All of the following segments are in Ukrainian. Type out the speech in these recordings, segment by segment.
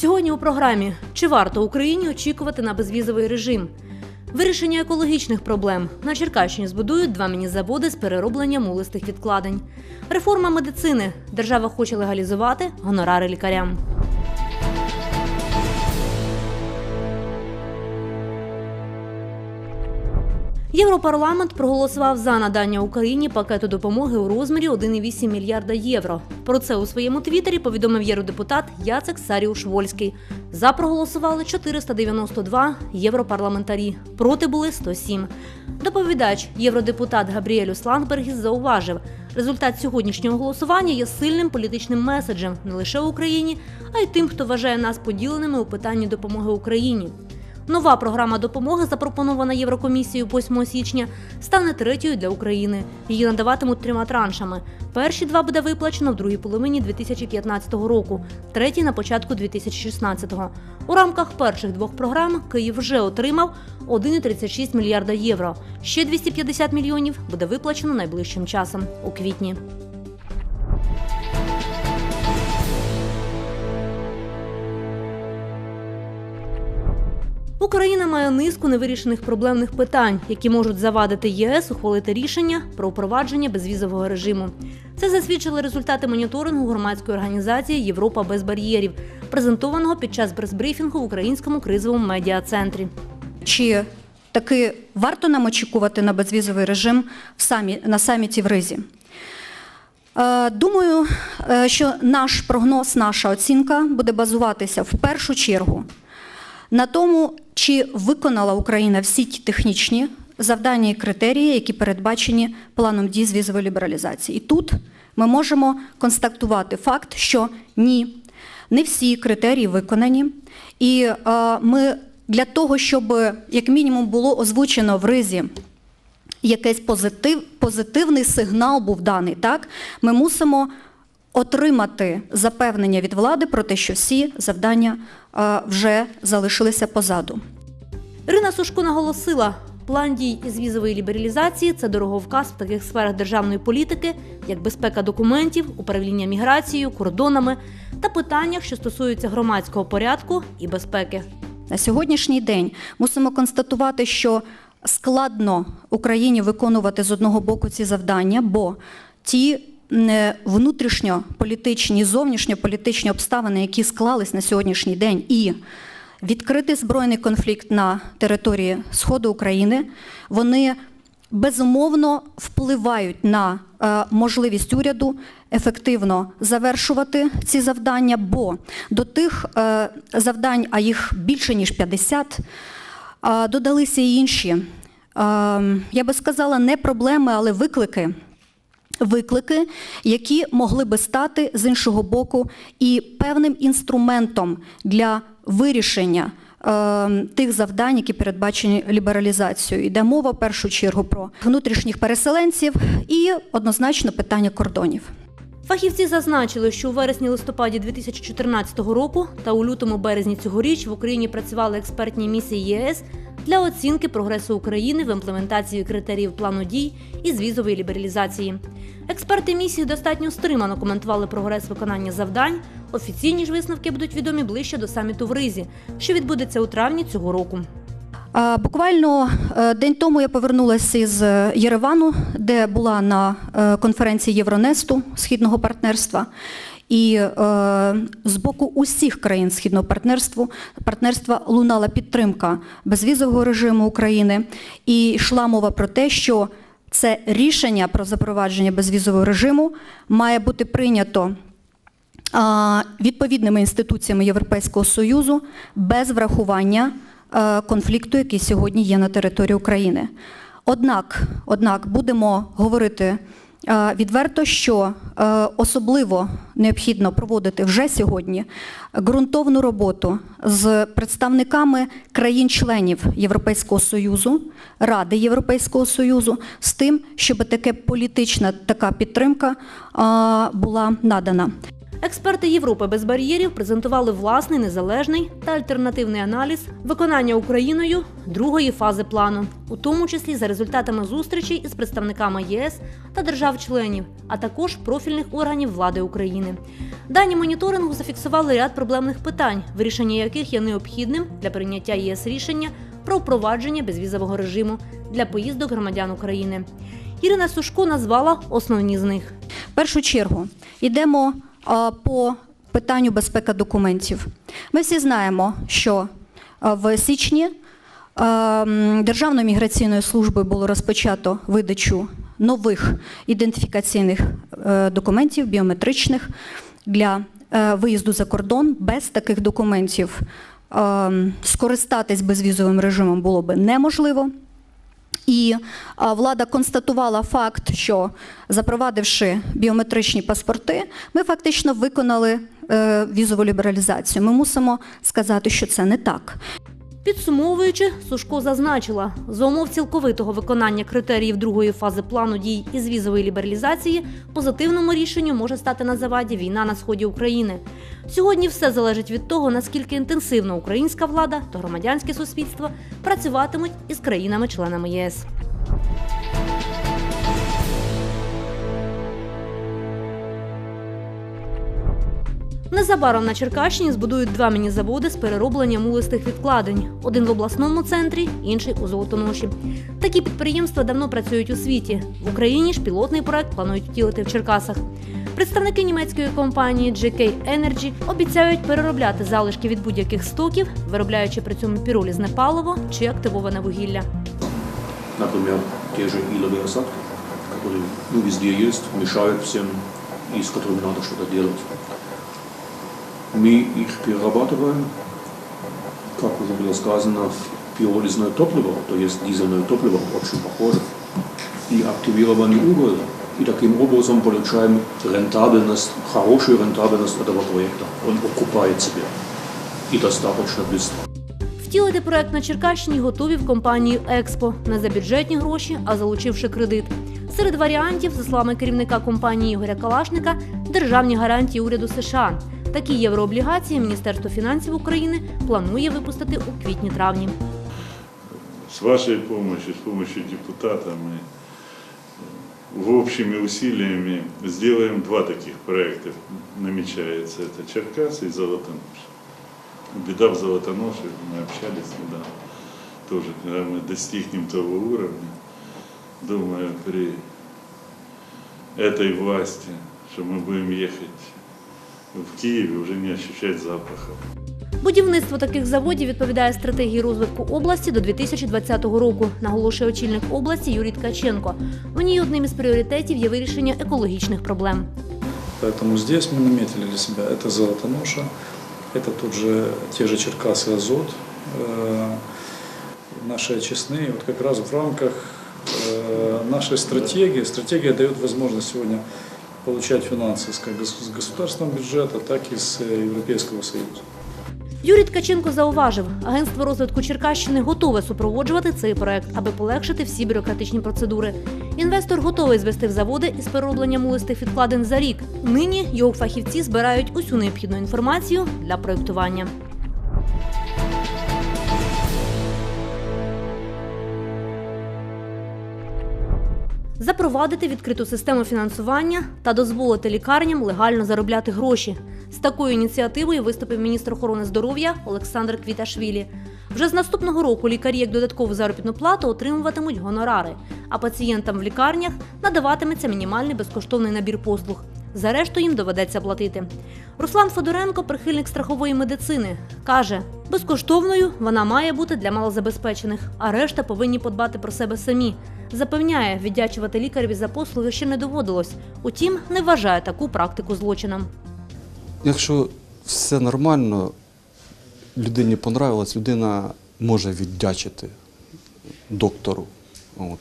Сьогодні у програмі чи варто Україні очікувати на безвізовий режим? Вирішення екологічних проблем на Черкащині збудують два міні-заводи з перероблення мулистих відкладень. Реформа медицини. Держава хоче легалізувати гонорари лікарям. Європарламент проголосував за надання Україні пакету допомоги у розмірі 1,8 мільярда євро. Про це у своєму твіттері повідомив євродепутат Яцек Саріуш Вольський. За проголосували 492 європарламентарі. Проти були 107. Доповідач, євродепутат Габріелюс Лангбергіс зауважив, результат сьогоднішнього голосування є сильним політичним меседжем не лише Україні, а й тим, хто вважає нас поділеними у питанні допомоги Україні. Нова програма допомоги, запропонована Єврокомісією 8 січня, стане третьою для України. Її надаватимуть трьома траншами. Перші два буде виплачено в другій половині 2015 року, третій на початку 2016-го. У рамках перших двох програм Київ вже отримав 1,36 мільярда євро. Ще 250 мільйонів буде виплачено найближчим часом у квітні. Україна має низку невирішених проблемних питань, які можуть завадити єС ухвалити рішення про впровадження безвізового режиму. Це засвідчили результати моніторингу громадської організації Європа без бар'єрів, презентованого під час прес-брифінгу в українському кризовому медіа-центрі. Чи таки варто нам очікувати на безвізовий режим в самі, на саміті в Ризі? Е, Думаю, е, що наш прогноз, наша оцінка буде базуватися в першу чергу на тому, чи виконала Україна всі ті технічні завдання і критерії, які передбачені планом дій з візової лібералізації. І тут ми можемо констатувати факт, що ні, не всі критерії виконані. І е, ми для того, щоб як мінімум було озвучено в ризі якийсь позитив, позитивний сигнал був даний, так, ми мусимо отримати запевнення від влади про те, що всі завдання вже залишилися позаду. Ірина Сушко наголосила, план дій із візової лібералізації це дороговказ в таких сферах державної політики, як безпека документів, управління міграцією, кордонами та питаннях, що стосуються громадського порядку і безпеки. На сьогоднішній день мусимо констатувати, що складно Україні виконувати з одного боку ці завдання, бо ті внутрішньополітичні, зовнішньополітичні обставини, які склались на сьогоднішній день, і відкритий збройний конфлікт на території Сходу України, вони безумовно впливають на е, можливість уряду ефективно завершувати ці завдання, бо до тих е, завдань, а їх більше ніж 50, е, додалися і інші. е, Я би сказала, не проблеми, але виклики. Виклики, які могли би стати з іншого боку і певним інструментом для вирішення е, тих завдань, які передбачені лібералізацією. Йде мова в першу чергу про внутрішніх переселенців і однозначно питання кордонів. Фахівці зазначили, що у вересні-листопаді 2014 року та у лютому-березні цьогоріч в Україні працювали експертні місії ЄС для оцінки прогресу України в імплементації критеріїв плану дій із візової лібералізації. Експерти місії достатньо стримано коментували прогрес виконання завдань. Офіційні ж висновки будуть відомі ближче до саміту в Ризі, що відбудеться у травні цього року. Буквально е, день тому я повернулася із е, Єревану, де була на е, конференції Євронесту Східного партнерства. І е, з боку усіх країн Східного партнерства, партнерства лунала підтримка безвізового режиму України і йшла мова про те, що це рішення про запровадження безвізового режиму має бути прийнято а, відповідними інституціями Європейського Союзу без врахування е, конфлікту, який сьогодні є на території України. Однак, однак будемо говорити е, відверто, що е, особливо необхідно проводити вже сьогодні ґрунтовну роботу з представниками країн-членів Європейського Союзу, Ради Європейського Союзу, з тим, щоб таке політична така підтримка е, була надана. Експерти Європи без бар'єрів презентували власний незалежний та альтернативний аналіз виконання Україною другої фази плану, у тому числі за результатами зустрічей із представниками ЄС та держав-членів, а також профільних органів влади України. Дані моніторингу зафіксували ряд проблемних питань, вирішення яких є необхідним для прийняття ЄС рішення про впровадження безвізового режиму для поїздок громадян України. Ірина Сушко назвала основні з них. В першу чергу йдемо по питанню безпеки документів. Ми всі знаємо, що в січні Державною міграційною службою було розпочато видачу нових ідентифікаційних е, документів біометричних для е, виїзду за кордон. Без таких документів е, скористатись безвізовим режимом було би неможливо. І влада констатувала факт, що запровадивши біометричні паспорти, ми фактично виконали е, візову лібералізацію. Ми мусимо сказати, що це не так. Підсумовуючи, Сушко зазначила, за умов цілковитого виконання критеріїв другої фази плану дій із візової лібералізації позитивному рішенню може стати на заваді війна на сході України. Сьогодні все залежить від того, наскільки інтенсивно українська влада та громадянське суспільство працюватимуть із країнами-членами ЄС. Незабаром на Черкащині збудують два міні-заводи з перероблення мулистих відкладень: один в обласному центрі, інший у Золотоноші. Такі підприємства давно працюють у світі. В Україні ж пілотний проект планують втілити в Черкасах. Представники німецької компанії GK Energy обіцяють переробляти залишки від будь-яких стоків, виробляючи при цьому піролізне паливо чи активоване вугілля. Например, те же иловые осадки, которые ну, везде есть, мешают всем и с которыми надо что-то делать. Мы их перерабатываем, как уже было сказано, в пиролизное топливо, то есть дизельное топливо, очень похоже, и активированный уголь. И таким образом получаем рентабельность, хорошую рентабельность этого проекта. Он окупает себя. И достаточно быстро. Втілити проект на Черкащині готові в компанії Експо не за бюджетні гроші, а залучивши кредит. Серед варіантів, за словами керівника компанії Ігоря Калашника, державні гарантії уряду США. Такі єврооблігації Міністерство фінансів України планує випустити у квітні-травні. С вашей помощью, с помощью депутата мы э, общими усилиями сделаем два таких проекта. Намечается это Черкасы и Золотонош. Беда в Золотоноше, мы общались недавно. Тоже, когда мы достигнем того уровня, думаю, при этой власти, что мы будем ехать в Киеве, уже не ощущать запаха. Будівництво таких заводів відповідає стратегії розвитку області до 2020 року, наголошує очільник області Юрій Ткаченко. У ній одним із пріоритетів є вирішення екологічних проблем. Поэтому здесь мы наметили для себя, это Золотоноша, это тут же те же Черкасы Азот, э, наши очистные. Вот как раз в рамках э, нашей стратегии, стратегия дает возможность сегодня получать финансы как с государственного бюджета, так и с э, Европейского Союза. Юрій Ткаченко зауважив, агентство розвитку Черкащини готове супроводжувати цей проект, аби полегшити всі бюрократичні процедури. Інвестор готовий звести в заводи із перероблення мулистих відкладень за рік. Нині його фахівці збирають усю необхідну інформацію для проєктування. Запровадити відкриту систему фінансування та дозволити лікарням легально заробляти гроші. З такою ініціативою виступив міністр охорони здоров'я Олександр Квіташвілі. Вже з наступного року лікарі як додаткову заробітну плату отримуватимуть гонорари, а пацієнтам в лікарнях надаватиметься мінімальний безкоштовний набір послуг. За решту їм доведеться платити. Руслан Федоренко, прихильник страхової медицини, каже: безкоштовною вона має бути для малозабезпечених, а решта повинні подбати про себе самі. Запевняє, віддячувати лікареві за послуги ще не доводилось. Утім, не вважає таку практику злочином. Якщо все нормально, людині понравилось, людина може віддячити доктору. От.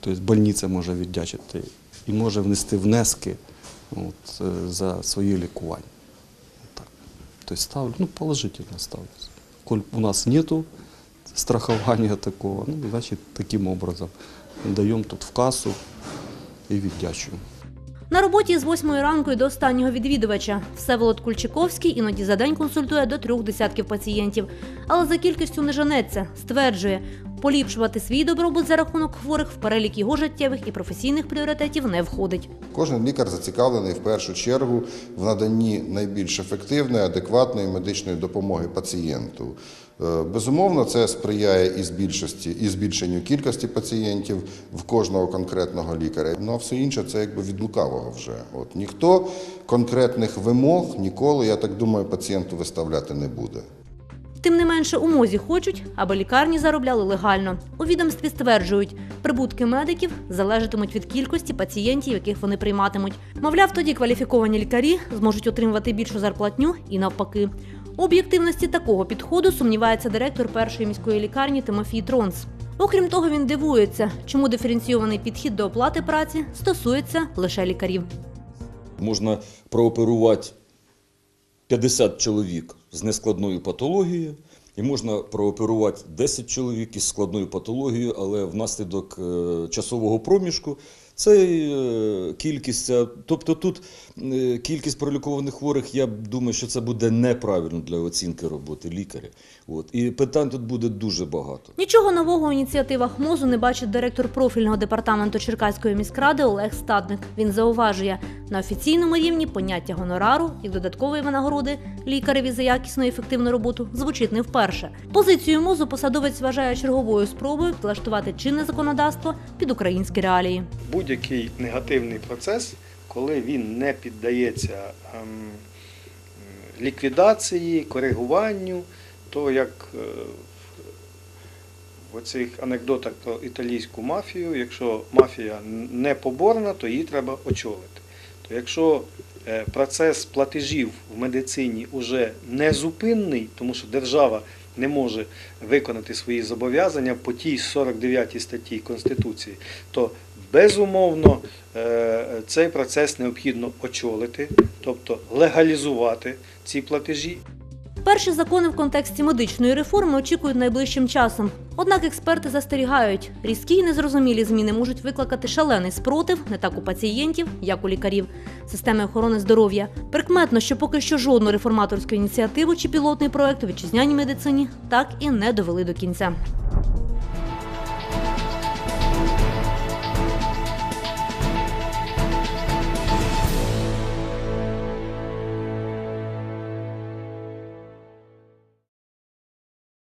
Тобто больниця може віддячити і може внести внески от, е, за своє лікування. Тобто ставлю, ну, положительно ставлюся. Коль у нас нету страхования такого, ну, Значить, таким образом даємо тут в касу і віддячуємо. На роботі з 8 ранку і до останнього відвідувача. Всеволод Кульчиковський іноді за день консультує до трьох десятків пацієнтів. Але за кількістю не женеться. Стверджує, поліпшувати свій добробут за рахунок хворих в перелік його життєвих і професійних пріоритетів не входить. Кожен лікар зацікавлений в першу чергу в наданні найбільш ефективної, адекватної медичної допомоги пацієнту. Е, Безумовно, це сприяє і, збільшості, і збільшенню кількості пацієнтів в кожного конкретного лікаря. Ну а все інше це якби від лукавого вже. От ніхто конкретних вимог ніколи, я так думаю, пацієнту виставляти не буде. Тим не менше, у мозі хочуть, аби лікарні заробляли легально. У відомстві стверджують, прибутки медиків залежатимуть від кількості пацієнтів, яких вони прийматимуть. Мовляв, тоді кваліфіковані лікарі зможуть отримувати більшу зарплатню і навпаки. У об'єктивності такого підходу сумнівається директор першої міської лікарні Тимофій Тронц. Окрім того, він дивується, чому диференційований підхід до оплати праці стосується лише лікарів. можна прооперувати 50 чоловік з нескладною патологією, і можна прооперувати 10 чоловік із складною патологією, але внаслідок е, часового проміжку це е, кількість, тобто тут е, кількість пролікованих хворих, я думаю, що це буде неправильно для оцінки роботи лікаря. От. І питань тут буде дуже багато. Нічого нового у ініціативах МОЗу не бачить директор профільного департаменту Черкаської міськради Олег Стадник. Він зауважує, на офіційному рівні поняття гонорару і додаткової винагороди лікареві за якісну і ефективну роботу звучить не вперше. Позицію МОЗу посадовець вважає черговою спробою підлаштувати чинне законодавство під українські реалії. Будь-який негативний процес, коли він не піддається ем, ліквідації, коригуванню, то як е, в оцих анекдотах про італійську мафію, якщо мафія не поборна, то її треба очолити. То якщо е, процес платежів в медицині вже незупинний, тому що держава не може виконати свої зобов'язання по тій 49 статті Конституції, то безумовно е, цей процес необхідно очолити, тобто легалізувати ці платежі. Перші закони в контексті медичної реформи очікують найближчим часом. Однак експерти застерігають, різкі й незрозумілі зміни можуть викликати шалений спротив не так у пацієнтів, як у лікарів системи охорони здоров'я. Прикметно, що поки що жодну реформаторську ініціативу чи пілотний проект у вітчизняній медицині так і не довели до кінця.